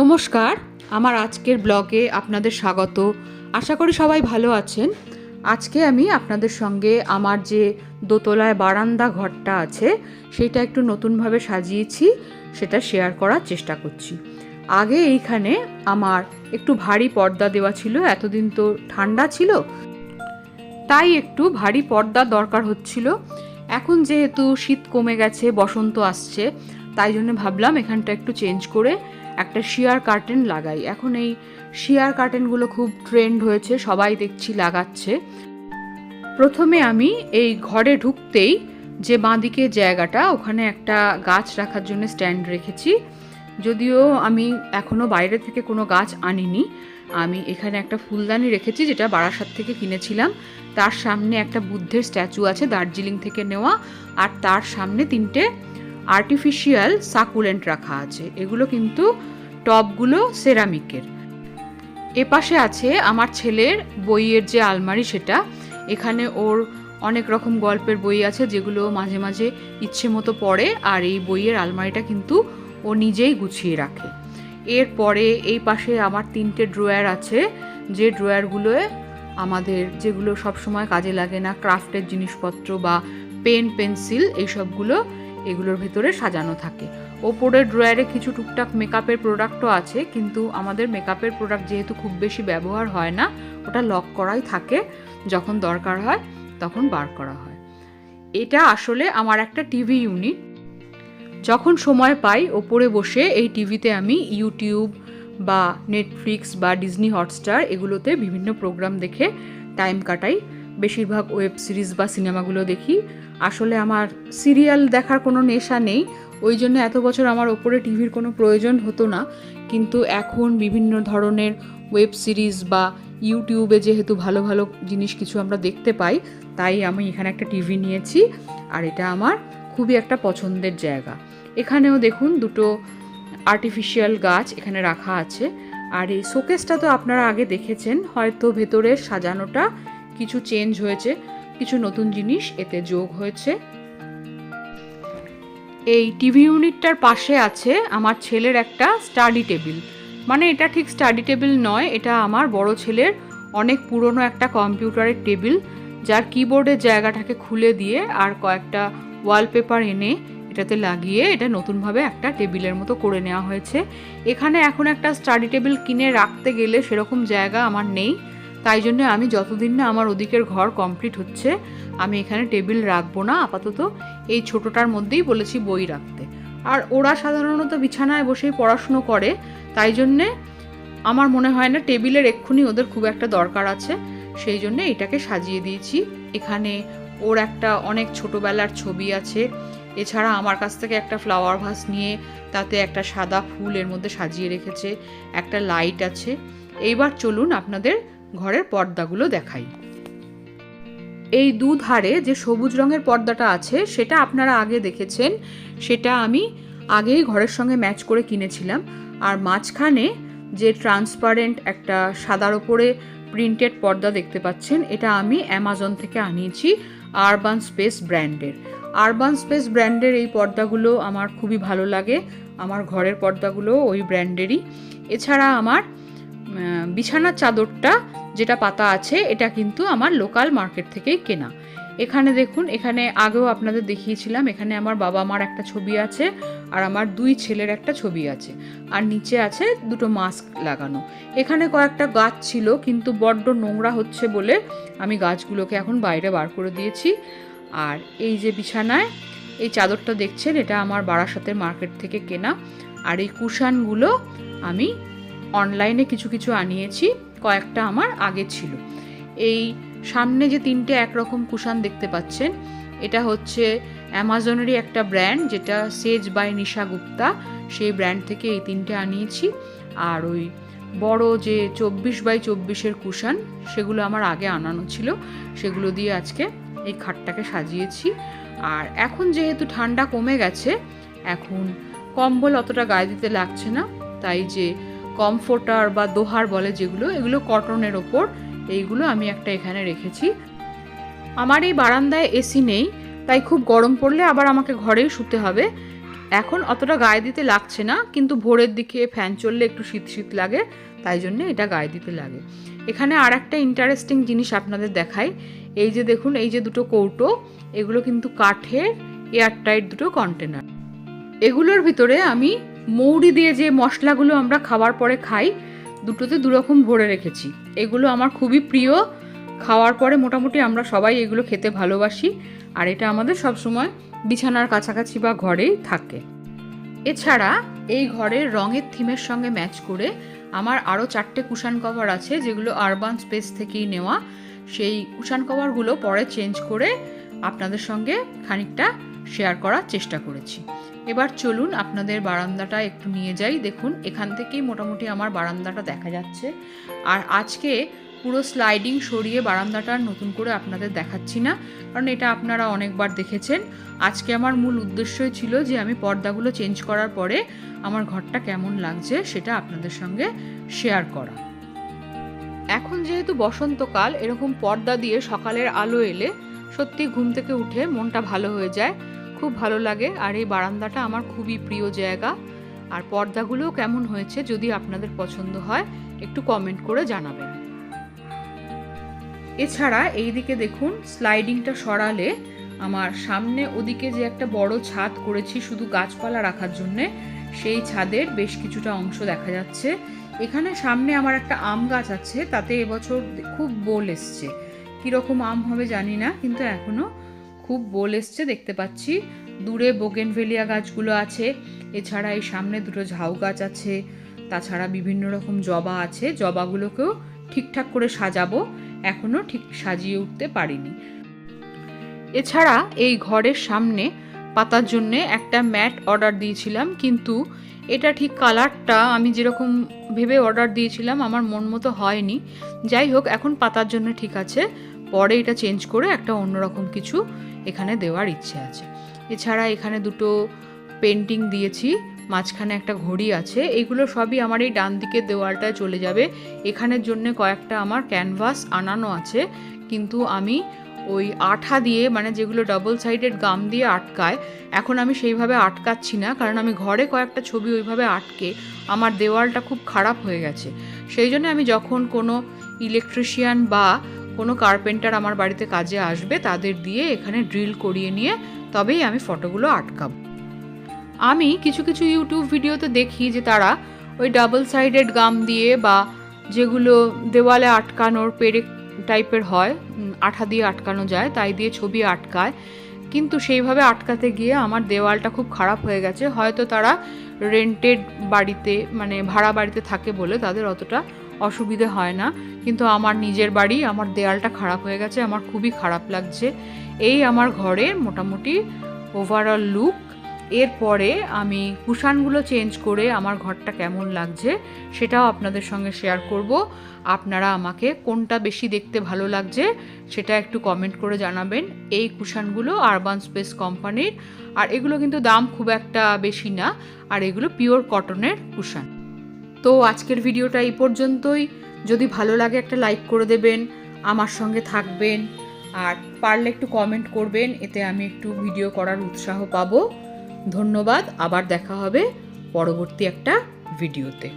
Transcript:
নমস্কার, আমার আজকের ব্লগে আপনাদের স্বাগত। আশা করি সবাই ভালো আছেন। আজকে আমি আপনাদের সঙ্গে আমার যে দোতলায় বারান্দা ঘরটা আছে, সেটা একটু নতুনভাবে সাজিয়েছি, সেটা শেয়ার করার চেষ্টা করছি। আগে এইখানে আমার একটু ভারী পর্দা দেওয়া ছিল, এতদিন তো ঠান্ডা ছিল। তাই একটু ভারী পর্দা দরকার হচ্ছিল। এখন যেহেতু শীত কমে গেছে, বসন্ত আসছে, তাই জন্য ভাবলাম এখানটা একটু চেঞ্জ করে একটা শিয়ার কার্টেন লাগাই। এখন এই শিয়ার কার্টেনগুলো খুব ট্রেন্ড হয়েছে, সবাই দেখছি লাগাচ্ছে। প্রথমে আমি এই ঘরে ঢুকতেই যে বাঁদিকে জায়গাটা, ওখানে একটা গাছ রাখার জন্য স্ট্যান্ড রেখেছি। যদিও আমি এখনও বাইরে থেকে কোনো গাছ আনিনি, আমি এখানে একটা ফুলদানি রেখেছি যেটা বারাসাত থেকে কিনেছিলাম। তার সামনে একটা বুদ্ধের স্ট্যাচু আছে, দার্জিলিং থেকে নেওয়া, আর তার সামনে তিনটে আর্টিফিশিয়াল সাকুলেন্ট রাখা আছে। এগুলো কিন্তু টপগুলো সেরামিকের। এপাশে আছে আমার ছেলের বইয়ের যে আলমারি সেটা। এখানে ওর অনেক রকম গল্পের বই আছে যেগুলো মাঝে মাঝে ইচ্ছে মতো পড়ে আর এই বইয়ের আলমারিটা কিন্তু ও নিজেই গুছিয়ে রাখে। এরপরে এই পাশে আমার তিনটে ড্রয়ার আছে। যে ড্রয়ারগুলোয় আমাদের যেগুলো সবসময় কাজে লাগে না, ক্রাফটের জিনিসপত্র বা পেন, পেন্সিল, এইসবগুলো এগুলোর ভেতরে সাজানো থাকে। ওপরের ড্রয়ারে কিছু টুকটাক মেকআপের প্রোডাক্টও আছে, কিন্তু আমাদের মেকআপের প্রোডাক্ট যেহেতু খুব বেশি ব্যবহার হয় না, ওটা লক করাই থাকে। যখন দরকার হয়, তখন বার করা হয়। এটা আসলে আমার একটা টিভি ইউনিট। যখন সময় পাই, ওপরে বসে এই টিভিতে আমি ইউটিউব বা নেটফ্লিক্স বা ডিজনি হটস্টার এগুলোতে বিভিন্ন প্রোগ্রাম দেখে টাইম কাটাই। বেশিরভাগ ওয়েব সিরিজ বা সিনেমাগুলো দেখি। আসলে আমার সিরিয়াল দেখার কোনো নেশা নেই, ওই জন্য এত বছর আমার ওপরে টিভির কোনো প্রয়োজন হতো না। কিন্তু এখন বিভিন্ন ধরনের ওয়েব সিরিজ বা ইউটিউবে যেহেতু ভালো ভালো জিনিস কিছু আমরা দেখতে পাই, তাই আমি এখানে একটা টিভি নিয়েছি আর এটা আমার খুবই একটা পছন্দের জায়গা। এখানেও দেখুন দুটো আর্টিফিশিয়াল গাছ এখানে রাখা আছে। আর এই শোকেসটা তো আপনারা আগে দেখেছেন, হয়তো ভেতরের সাজানোটা কিছু চেঞ্জ হয়েছে, কিছু নতুন জিনিস এতে যোগ হয়েছে। এই টিভি ইউনিটটার পাশে আছে আমার ছেলের একটা স্টাডি টেবিল মানে এটা ঠিক স্টাডি টেবিল নয়, এটা আমার বড় ছেলের অনেক পুরনো একটা কম্পিউটারের টেবিল যার কিবোর্ডের জায়গাটাকে খুলে দিয়ে আর কয়েকটা ওয়ালপেপার এনে এটাতে লাগিয়ে এটা নতুনভাবে একটা টেবিলের মতো করে নেওয়া হয়েছে। এখানে এখন একটা স্টাডি টেবিল কিনে রাখতে গেলে সেরকম জায়গা আমার নেই। তাই জন্য আমি যতদিন না আমার ওদিকের ঘর কমপ্লিট হচ্ছে, আমি এখানে টেবিল রাখব না, আপাতত এই ছোটোটার মধ্যেই বলেছি বই রাখতে। আর ওরা সাধারণত বিছানায় বসেই পড়াশুনো করে, তাই জন্যে আমার মনে হয় না টেবিলের এক্ষুনি ওদের খুব একটা দরকার আছে, সেই জন্য এটাকে সাজিয়ে দিয়েছি। এখানে ওর একটা অনেক ছোটোবেলার ছবি আছে, এছাড়া আমার কাছ থেকে একটা ফ্লাওয়ার ভাস নিয়ে তাতে একটা সাদা ফুল এর মধ্যে সাজিয়ে রেখেছে, একটা লাইট আছে। এইবার চলুন আপনাদের ঘরের পর্দাগুলো দেখাই। এই দুধারে যে সবুজ রঙের পর্দাটা আছে, সেটা আপনারা আগে দেখেছেন। সেটা আমি আগেই ঘরের সঙ্গে ম্যাচ করে কিনেছিলাম। আর মাঝখানে যে ট্রান্সপারেন্ট একটা সাদার ওপরে প্রিন্টেড পর্দা দেখতে পাচ্ছেন, এটা আমি অ্যামাজন থেকে আনিয়েছি আরবান স্পেস ব্র্যান্ডের। আরবান স্পেস ব্র্যান্ডের এই পর্দাগুলো আমার খুবই ভালো লাগে। আমার ঘরের পর্দাগুলো ওই ব্র্যান্ডেরই। এছাড়া আমার বিছানার চাদরটা যেটা পাতা আছে, এটা কিন্তু আমার লোকাল মার্কেট থেকেই কেনা। এখানে দেখুন, এখানে আগেও আপনাদের দেখিয়েছিলাম, এখানে আমার বাবা মার একটা ছবি আছে আর আমার দুই ছেলের একটা ছবি আছে। আর নিচে আছে দুটো মাস্ক লাগানো। এখানে কয়েকটা গাছ ছিল, কিন্তু বড্ড নোংরা হচ্ছে বলে আমি গাছগুলোকে এখন বাইরে বার করে দিয়েছি। আর এই যে বিছানায় এই চাদরটা দেখছেন, এটা আমার বারাসাতের মার্কেট থেকে কেনা। আর এই কুশানগুলো আমি অনলাইনে কিছু কিছু আনিয়েছি, কয়েকটা আমার আগে ছিল। এই সামনে যে তিনটে একরকম কুশান দেখতে পাচ্ছেন, এটা হচ্ছে অ্যামাজনেরই একটা ব্র্যান্ড, যেটা সেজ বাই নিশা গুপ্তা। সেই ব্র্যান্ড থেকে এই তিনটে আনিয়েছি। আর ওই বড় যে চব্বিশ বাই চব্বিশের কুশান, সেগুলো আমার আগে আনানো ছিল। সেগুলো দিয়ে আজকে এই খাটটাকে সাজিয়েছি। আর এখন যেহেতু ঠান্ডা কমে গেছে, এখন কম্বল অতটা গায়ে দিতে লাগছে না, তাই যে কমফোর্টার বা দোহার বলে যেগুলো, এগুলো কটনের ওপর, এইগুলো আমি একটা এখানে রেখেছি। আমার এই বারান্দায় এসি নেই, তাই খুব গরম পড়লে আবার আমাকে ঘরেই শুতে হবে। এখন অতটা গায়ে দিতে লাগছে না, কিন্তু ভোরের দিকে ফ্যান চললে একটু শীত শীত লাগে, তাই জন্য এটা গায়ে দিতে লাগে। এখানে আর একটা ইন্টারেস্টিং জিনিস আপনাদের দেখাই, এই যে দেখুন, এই যে দুটো কৌটো, এগুলো কিন্তু কাঠের, এয়ারটাইট দুটো কন্টেনার এগুলোর ভিতরে আমি মৌরি দিয়ে যে মশলাগুলো আমরা খাওয়ার পরে খাই, দুটোতে দুরকম ভরে রেখেছি। এগুলো আমার খুবই প্রিয়। খাওয়ার পরে মোটামুটি আমরা সবাই এগুলো খেতে ভালোবাসি। আর এটা আমাদের সবসময় বিছানার কাছাকাছি বা ঘরেই থাকে। এছাড়া এই ঘরের রঙের থিমের সঙ্গে ম্যাচ করে আমার আরও চারটে কুশান কভার আছে, যেগুলো আরবান স্পেস থেকেই নেওয়া। সেই কুশান কভারগুলো পরে চেঞ্জ করে আপনাদের সঙ্গে খানিকটা শেয়ার করার চেষ্টা করেছি। এবার চলুন আপনাদের বারান্দাটা একটু নিয়ে যাই। দেখুন, এখান থেকেই মোটামুটি আমার বারান্দাটা দেখা যাচ্ছে। আর আজকে পুরো স্লাইডিং সরিয়ে বারান্দাটা নতুন করে আপনাদের দেখাচ্ছি না, কারণ এটা আপনারা অনেকবার দেখেছেন। আজকে আমার মূল উদ্দেশ্যই ছিল যে আমি পর্দাগুলো চেঞ্জ করার পরে আমার ঘরটা কেমন লাগছে সেটা আপনাদের সঙ্গে শেয়ার করা। এখন যেহেতু বসন্তকাল, এরকম পর্দা দিয়ে সকালের আলো এলে সত্যি ঘুম থেকে উঠে মনটা ভালো হয়ে যায়। খুব ভালো লাগে আর এই বারান্দাটা আমার খুবই প্রিয় জায়গা। আর পর্দাগুলোও কেমন হয়েছে যদি আপনাদের পছন্দ হয়, একটু কমেন্ট করে জানাবেন। এছাড়া এই দিকে দেখুন স্লাইডিংটা সরালে আমার সামনে ওদিকে যে একটা বড় ছাদ করেছি শুধু গাছপালা রাখার জন্যে, সেই ছাদের বেশ কিছুটা অংশ দেখা যাচ্ছে। এখানে সামনে আমার একটা আম গাছ আছে, তাতে এবছর খুব বোল এসছে। কীরকম আম হবে জানি না, কিন্তু এখনও খুব বোল এসছে, দেখতে পাচ্ছি। দূরে বোগেনভেলিয়া গাছগুলো আছে, এছাড়া এই সামনে দুটো ঝাউ গাছ আছে, তাছাড়া বিভিন্ন রকম জবা আছে, জবাগুলোকেও ঠিকঠাক করে সাজাবো এখনও ঠিক সাজিয়ে উঠতে পারিনি। এছাড়া এই ঘরের সামনে পাতার জন্যে একটা ম্যাট অর্ডার দিয়েছিলাম, কিন্তু এটা ঠিক কালারটা আমি যেরকম ভেবে অর্ডার দিয়েছিলাম, আমার মন মতো হয়নি। যাই হোক, এখন পাতার জন্য ঠিক আছে। পরে এটা চেঞ্জ করে একটা অন্যরকম কিছু এখানে দেওয়ার ইচ্ছে আছে। এছাড়া এখানে দুটো পেন্টিং দিয়েছি, মাঝখানে একটা ঘড়ি আছে, এগুলো সবই আমার এই ডান দিকের দেওয়ালটায় চলে যাবে। এখানের জন্য কয়েকটা আমার ক্যানভাস আনানো আছে, কিন্তু আমি ওই আঠা দিয়ে মানে যেগুলো ডাবল সাইডেড গাম দিয়ে আটকায়, এখন আমি সেইভাবে আটকাচ্ছি না, কারণ আমি ঘরে কয়েকটা ছবি ওইভাবে আটকে আমার দেওয়ালটা খুব খারাপ হয়ে গেছে। সেই জন্য আমি যখন কোনো ইলেকট্রিশিয়ান বা কোনো কার্পেন্টার আমার বাড়িতে কাজে আসবে, তাদের দিয়ে এখানে ড্রিল করিয়ে নিয়ে তবেই আমি ফটোগুলো আটকাবো। আমি কিছু কিছু ইউটিউব ভিডিওতে দেখি যে তারা ওই ডাবল সাইডেড গাম দিয়ে বা যেগুলো দেওয়ালে আটকানোর পেরেক টাইপের হয় আঠা দিয়ে আটকানো যায়, তাই দিয়ে ছবি আটকায়। কিন্তু সেইভাবে আটকাতে গিয়ে আমার দেওয়ালটা খুব খারাপ হয়ে গেছে। হয়তো তারা রেন্টেড বাড়িতে মানে ভাড়া বাড়িতে থাকে বলে তাদের অতটা অসুবিধে হয় না। কিন্তু আমার নিজের বাড়ি, আমার দেয়ালটা খারাপ হয়ে গেছে, আমার খুবই খারাপ লাগছে। এই আমার ঘরের মোটামুটি ওভারঅল লুক এরপরে আমি কুশানগুলো চেঞ্জ করে আমার ঘরটা কেমন লাগছে, সেটাও আপনাদের সঙ্গে শেয়ার করব। আপনারা আমাকে কোনটা বেশি দেখতে ভালো লাগছে, সেটা একটু কমেন্ট করে জানাবেন। এই কুশানগুলো আরবান স্পেস কোম্পানির আর এগুলো কিন্তু দাম খুব একটা বেশি না, আর এগুলো পিওর কটনের কুশান। তো আজকের ভিডিওটা এই পর্যন্তই। যদি ভালো লাগে একটা লাইক করে দেবেন, আমার সঙ্গে থাকবেন, আর পারলে একটু কমেন্ট করবেন, এতে আমি একটু ভিডিও করার উৎসাহ পাবো। ধন্যবাদ, আবার দেখা হবে পরবর্তী একটা ভিডিওতে।